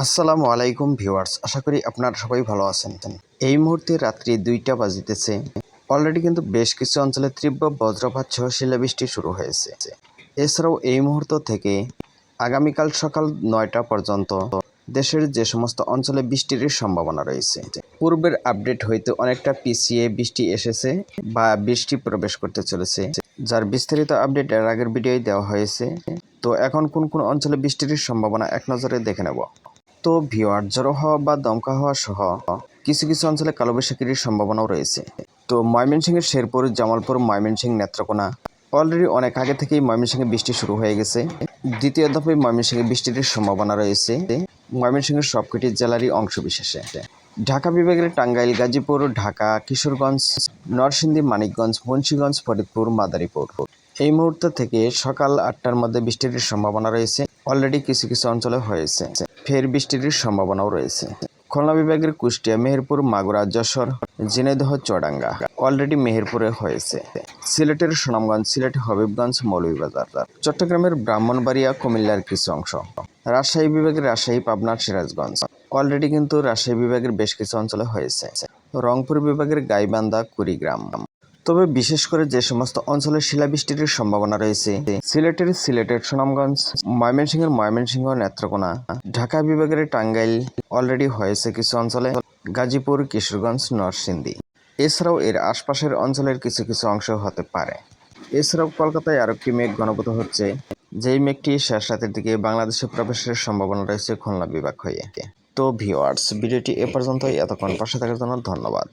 আসসালামু আলাইকুম ভিউয়ার্স, আশা করি আপনারা সবাই ভালো আছেন। এই মুহূর্তে রাত্রি দুইটা বাজিতেছে। অলরেডি কিন্তু বেশ কিছু অঞ্চলে তীব্র বজ্রপাত সহ শিলাবৃষ্টি শুরু হয়েছে। এছাড়াও এই মুহূর্ত থেকে আগামীকাল সকাল নয়টা পর্যন্ত দেশের যে সমস্ত অঞ্চলে বৃষ্টির সম্ভাবনা রয়েছে, পূর্বের আপডেট হইতে অনেকটা পিছিয়ে বৃষ্টি এসেছে বা বৃষ্টি প্রবেশ করতে চলেছে, যার বিস্তারিত আপডেট এর আগের ভিডিওয় দেওয়া হয়েছে। তো এখন কোন কোন অঞ্চলে বৃষ্টির সম্ভাবনা, এক নজরে দেখে নেব। তো ভিওয়ার জড়ো হওয়া বা দমকা হওয়া সহ কিছু কিছু অঞ্চলে কালবৈশাখীর সম্ভাবনাও রয়েছে। তো ময়মনসিংহের শেরপুর, জামালপুর, ময়মনসিংহ, নেত্রকোনা। অলরেডি অনেক আগে থেকেই ময়মনসিংহে বৃষ্টি শুরু হয়ে গেছে। দ্বিতীয় ধাপে ময়মনসিংহে বৃষ্টির সম্ভাবনা রয়েছে। ময়মনসিংহের সবকটি জেলারই অংশ বিশেষে। ঢাকা বিভাগের টাঙ্গাইল, গাজীপুর, ঢাকা, কিশোরগঞ্জ, নরসিংদী, মানিকগঞ্জ, মুন্সীগঞ্জ, ফরিদপুর, মাদারীপুর। এই মুহূর্ত থেকে সকাল আটটার মধ্যে বৃষ্টির সম্ভাবনা রয়েছে। অলরেডি কিছু কিছু অঞ্চলে হয়েছে। ফের বৃষ্টির সম্ভাবনাও রয়েছে। খুলনা বিভাগের কুষ্টিয়া, মেহেরপুর, মাগুরা, যশোর, ঝিনাইদহ চড়াঙ্গা অলরেডি মেহেরপুরে হয়েছে। সিলেটের সুনামগঞ্জ, সিলেট, হবিবগঞ্জ, মৌলভীবাজার, চট্টগ্রামের ব্রাহ্মণবাড়িয়া, কুমিল্লার কিছু অংশ। রাজশাহী বিভাগের রাজশাহী পাবনা সিরাজগঞ্জ অলরেডি কিন্তু রাজশাহী বিভাগের বেশ কিছু অঞ্চলে হয়েছে। রংপুর বিভাগের গাইবান্ধা, কুড়িগ্রাম তবে বিশেষ করে যে সমস্ত অঞ্চলে শিলাবৃষ্টির সম্ভাবনা রয়েছে। সিলেটের সিলেটের সুনামগঞ্জ, ময়মনসিংহের ময়মনসিংহ নেত্রকোনা, ঢাকা বিভাগের টাঙ্গাইল অলরেডি হয়েছে কিছু অঞ্চলে, গাজীপুর, কিশোরগঞ্জ, নরসিংদী। এছাড়াও এর আশপাশের অঞ্চলের কিছু কিছু অংশ হতে পারে। এছাড়াও কলকাতায় আরও একটি মেঘ ঘনীভূত হচ্ছে, যেই মেঘটি শেষ রাতের দিকে বাংলাদেশে প্রবেশের সম্ভাবনা রয়েছে খুলনা বিভাগ হয়ে। তো ভিওয়ার্স ভিডিওটি এ পর্যন্তই। এতক্ষণ পাশে থাকার জন্য ধন্যবাদ।